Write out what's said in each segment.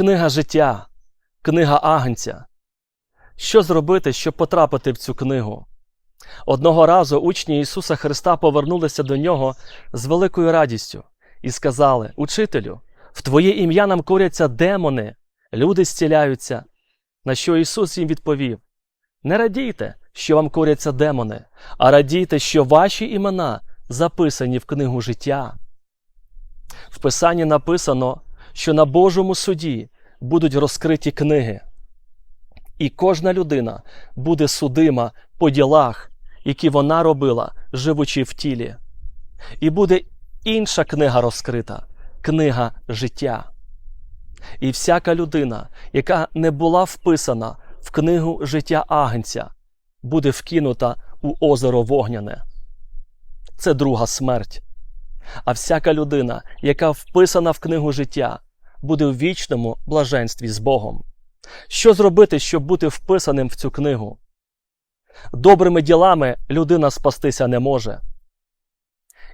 книга життя, книга Агнця. Що зробити, щоб потрапити в цю книгу? Одного разу учні Ісуса Христа повернулися до нього з великою радістю і сказали: Учителю, в Твоє ім'я нам коряться демони, люди зціляються. На що Ісус їм відповів: Не радійте, що вам коряться демони, а радійте, що ваші імена записані в книгу життя. В Писанні написано, що на Божому суді будуть розкриті книги, і кожна людина буде судима по ділах, які вона робила, живучи в тілі. І буде інша книга розкрита книга життя. І всяка людина, яка не була вписана в книгу життя Агнця, буде вкинута у озеро вогняне. Це друга смерть. А всяка людина, яка вписана в книгу життя, буде в вічному блаженстві з Богом. Що зробити, щоб бути вписаним в цю книгу? Добрими ділами людина спастися не може.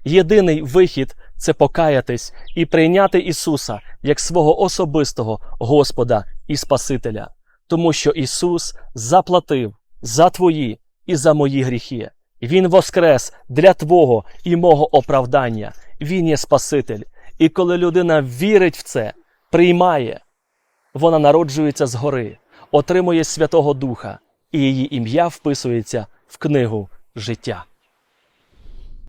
Єдиний вихід це покаятись і прийняти Ісуса як свого особистого Господа і Спасителя, тому що Ісус заплатив за твої і за мої гріхи. Він воскрес для Твого і мого оправдання. Він є Спаситель. І коли людина вірить в це, приймає, вона народжується згори, отримує Святого Духа, і її ім'я вписується в книгу життя.